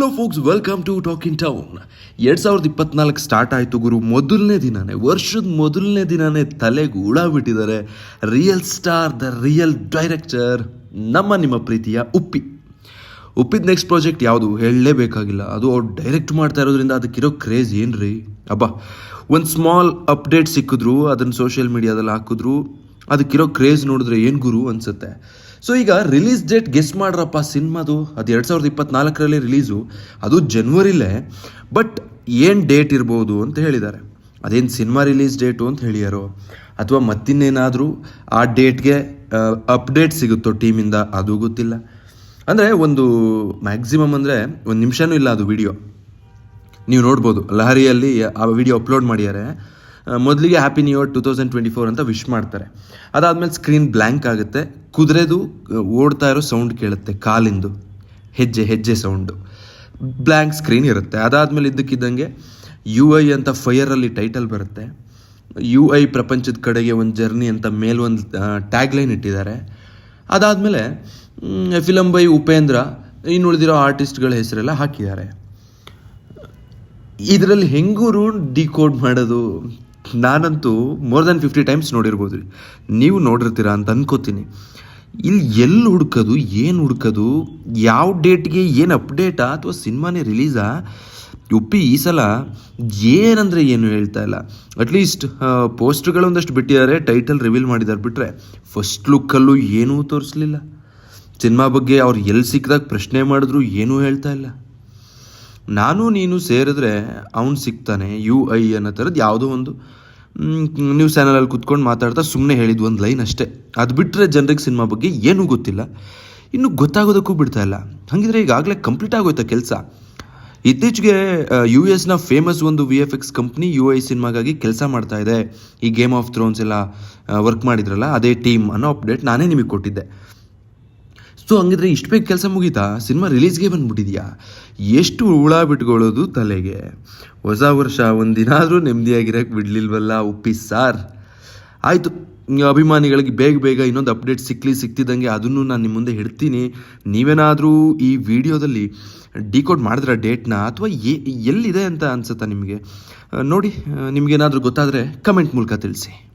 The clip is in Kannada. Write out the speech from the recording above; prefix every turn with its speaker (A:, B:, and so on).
A: Hello folks welcome to talk in town ಎರಡು ಸಾವಿರದ ಇಪ್ಪತ್ನಾಲ್ಕು ಸ್ಟಾರ್ಟ್ ಆಯಿತು ಗುರು. ಮೊದಲನೇ ದಿನಾನೇ, ವರ್ಷದ ಮೊದಲನೇ ದಿನಾನೇ ತಲೆಗೆ ಹುಳ ಬಿಟ್ಟಿದ್ದಾರೆ real star the real director ನಮ್ಮ ನಿಮ್ಮ ಪ್ರೀತಿಯ ಉಪ್ಪಿ. ಉಪ್ಪಿದ ನೆಕ್ಸ್ಟ್ ಪ್ರಾಜೆಕ್ಟ್ ಯಾವುದು ಹೇಳಲೇಬೇಕಾಗಿಲ್ಲ. ಅದು ಅವ್ರು ಡೈರೆಕ್ಟ್ ಮಾಡ್ತಾ ಇರೋದ್ರಿಂದ ಅದಕ್ಕಿರೋ ಕ್ರೇಜ್ ಏನು ರೀ ಅಬ್ಬಾ, ಒಂದು ಸ್ಮಾಲ್ ಅಪ್ಡೇಟ್ ಸಿಕ್ಕಿದ್ರು, ಅದನ್ನು ಸೋಷಿಯಲ್ ಮೀಡಿಯಾದಲ್ಲಿ ಹಾಕಿದ್ರು, ಅದಕ್ಕಿರೋ ಕ್ರೇಜ್ ನೋಡಿದ್ರೆ ಏನು ಗುರು ಅನಿಸುತ್ತೆ? ಸೊ ಈಗ ರಿಲೀಸ್ ಡೇಟ್ ಗೆಸ್ ಮಾಡ್ರಪ್ಪ ಸಿನಿಮಾದು, ಅದು ಎರಡು ಸಾವಿರದ ಇಪ್ಪತ್ನಾಲ್ಕರಲ್ಲಿ ರಿಲೀಸು ಅದು ಜನ್ವರಿಲೇ ಬಟ್ ಏನು ಡೇಟ್ ಇರ್ಬೋದು ಅಂತ ಹೇಳಿದ್ದಾರೆ. ಅದೇನು ಸಿನಿಮಾ ರಿಲೀಸ್ ಡೇಟು ಅಂತ ಹೇಳಿಯಾರೋ, ಅಥವಾ ಮತ್ತಿನ್ನೇನಾದರೂ ಆ ಡೇಟ್ಗೆ ಅಪ್ಡೇಟ್ ಸಿಗುತ್ತೋ ಟೀಮಿಂದ ಅದು ಗೊತ್ತಿಲ್ಲ. ಅಂದರೆ ಒಂದು ಮ್ಯಾಕ್ಸಿಮಮ್ ಅಂದರೆ ಒಂದು ನಿಮಿಷನೂ ಇಲ್ಲ ಅದು ವಿಡಿಯೋ ನೀವು ನೋಡ್ಬೋದು, ಲಹರಿಯಲ್ಲಿ ಆ ವಿಡಿಯೋ ಅಪ್ಲೋಡ್ ಮಾಡಿದ್ದಾರೆ. ಮೊದಲಿಗೆ happy new year two thousand twenty four ಅಂತ ವಿಶ್ ಮಾಡ್ತಾರೆ. ಅದಾದಮೇಲೆ ಸ್ಕ್ರೀನ್ ಬ್ಲ್ಯಾಂಕ್ ಆಗುತ್ತೆ. ಕುದುರೆದು ಓಡ್ತಾ ಇರೋ ಸೌಂಡ್ ಕೇಳುತ್ತೆ, ಕಾಲಿಂದು. ಹೆಜ್ಜೆ ಹೆಜ್ಜೆ ಸೌಂಡು ಬ್ಲ್ಯಾಂಕ್ ಸ್ಕ್ರೀನ್ ಇರುತ್ತೆ. ಅದಾದಮೇಲೆ ಇದ್ದಕ್ಕಿದ್ದಂಗೆ ಯು ಐ ಅಂತ ಫೈಯರಲ್ಲಿ ಟೈಟಲ್ ಬರುತ್ತೆ. ಯು ಐ ಪ್ರಪಂಚದ ಕಡೆಗೆ ಒಂದು ಜರ್ನಿ ಅಂತ ಮೇಲೊಂದು ಟ್ಯಾಗ್ ಲೈನ್ ಇಟ್ಟಿದ್ದಾರೆ. ಅದಾದಮೇಲೆ ಫಿಲಂ ಬೈ ಉಪೇಂದ್ರ, ಇನ್ನು ಉಳಿದಿರೋ ಆರ್ಟಿಸ್ಟ್ಗಳ ಹೆಸರೆಲ್ಲ ಹಾಕಿದ್ದಾರೆ. ಇದರಲ್ಲಿ ಹೆಂಗೂರು ಡಿಕೋಡ್ ಮಾಡೋದು? ನಾನಂತೂ ಮೋರ್ ದ್ಯಾನ್ ಫಿಫ್ಟಿ ಟೈಮ್ಸ್ ನೋಡಿರ್ಬೋದು. ನೀವು ನೋಡಿರ್ತೀರಾ ಅಂತ ಅನ್ಕೋತೀನಿ. ಇಲ್ಲಿ ಎಲ್ಲಿ ಹುಡ್ಕೋದು, ಏನು ಹುಡ್ಕೋದು, ಯಾವ ಡೇಟ್ಗೆ ಏನು ಅಪ್ಡೇಟಾ ಅಥವಾ ಸಿನಿಮಾನೇ ರಿಲೀಸಾ? ಉಪ್ಪಿ, ಈ ಸಲ ಏನಂದರೆ ಏನು ಹೇಳ್ತಾ ಇಲ್ಲ. ಅಟ್ಲೀಸ್ಟ್ ಪೋಸ್ಟ್ಗಳೊಂದಷ್ಟು ಬಿಟ್ಟಿದ್ದಾರೆ ಟೈಟಲ್ ರಿವೀಲ್ ಮಾಡಿದ್ದಾರೆ. ಬಿಟ್ಟರೆ ಫಸ್ಟ್ ಲುಕ್ಕಲ್ಲೂ ಏನೂ ತೋರಿಸ್ಲಿಲ್ಲ. ಸಿನಿಮಾ ಬಗ್ಗೆ ಅವ್ರು ಎಲ್ಲಿ ಸಿಕ್ಕಿದಾಗ ಪ್ರಶ್ನೆ ಮಾಡಿದ್ರು ಏನೂ ಹೇಳ್ತಾ ಇಲ್ಲ. ನಾನು ನೀನು ಸೇರಿದ್ರೆ ಅವನು ಸಿಗ್ತಾನೆ ಯು ಐ ಅನ್ನೋ ಥರದ್ದು ಯಾವುದೋ ಒಂದು. ನ್ಯೂಸ್ ಚಾನಲಲ್ಲಿ ಕುತ್ಕೊಂಡು ಮಾತಾಡ್ತಾ ಸುಮ್ಮನೆ ಹೇಳಿದ್ದು ಒಂದು ಲೈನ್ ಅಷ್ಟೇ. ಅದು ಬಿಟ್ಟರೆ ಜನರಿಗೆ ಸಿನಿಮಾ ಬಗ್ಗೆ ಏನೂ ಗೊತ್ತಿಲ್ಲ. ಇನ್ನು ಗೊತ್ತಾಗೋದಕ್ಕೂ ಬಿಡ್ತಾ ಇಲ್ಲ. ಹಾಗಿದ್ರೆ ಈಗಾಗಲೇ ಕಂಪ್ಲೀಟ್ ಆಗೋಯ್ತಾ ಕೆಲಸ. ಇತ್ತೀಚೆಗೆ ಯು ಎಸ್ನ ಫೇಮಸ್ ಒಂದು V F X company U I ಸಿನಿಮಾಗಾಗಿ ಕೆಲಸ ಮಾಡ್ತಾ ಇದೆ. ಈ ಗೇಮ್ ಆಫ್ ಥ್ರೋನ್ಸ್ ಎಲ್ಲ ವರ್ಕ್ ಮಾಡಿದ್ರಲ್ಲ, ಅದೇ ಟೀಮ್ ಅನ್ನೋ ಅಪ್ಡೇಟ್ ನಾನೇ ನಿಮಗೆ ಕೊಟ್ಟಿದ್ದೆ. ಸೊ ಹಂಗಿದ್ರೆ ಇಷ್ಟು ಬೇಗ ಕೆಲಸ ಮುಗೀತಾ? ಸಿನಿಮಾ ರಿಲೀಸ್ಗೆ ಬಂದ್ಬಿಟ್ಟಿದ್ಯಾ? ಎಷ್ಟು ಹುಳ ಬಿಟ್ಕೊಳ್ಳೋದು ತಲೆಗೆ. ಹೊಸ ವರ್ಷ, ಒಂದಿನಾದರೂ ನೆಮ್ಮದಿಯಾಗಿರೋಕ್ಕೆ ಬಿಡ್ಲಿಲ್ವಲ್ಲ ಉಪ್ಪಿ ಸಾರ್. ಆಯಿತು ಅಭಿಮಾನಿಗಳಿಗೆ ಬೇಗ ಬೇಗ ಇನ್ನೊಂದು ಅಪ್ಡೇಟ್ ಸಿಕ್ಕಲಿ ಸಿಕ್ತಿದ್ದಂಗೆ ಅದನ್ನು ನಾನು ನಿಮ್ಮ ಮುಂದೆ ಹಿಡ್ತೀನಿ ನೀವೇನಾದರೂ ಈ ವಿಡಿಯೋದಲ್ಲಿ ಡಿಕೋಡ್ ಮಾಡಿದ್ರ ಡೇಟ್ನ ಅಥವಾ ಎಲ್ಲಿದೆ ಅಂತ ಅನ್ಸುತ್ತಾ ನಿಮಗೆ? ನೋಡಿ ನಿಮಗೇನಾದರೂ ಗೊತ್ತಾದರೆ ಕಮೆಂಟ್ ಮೂಲಕ ತಿಳಿಸಿ.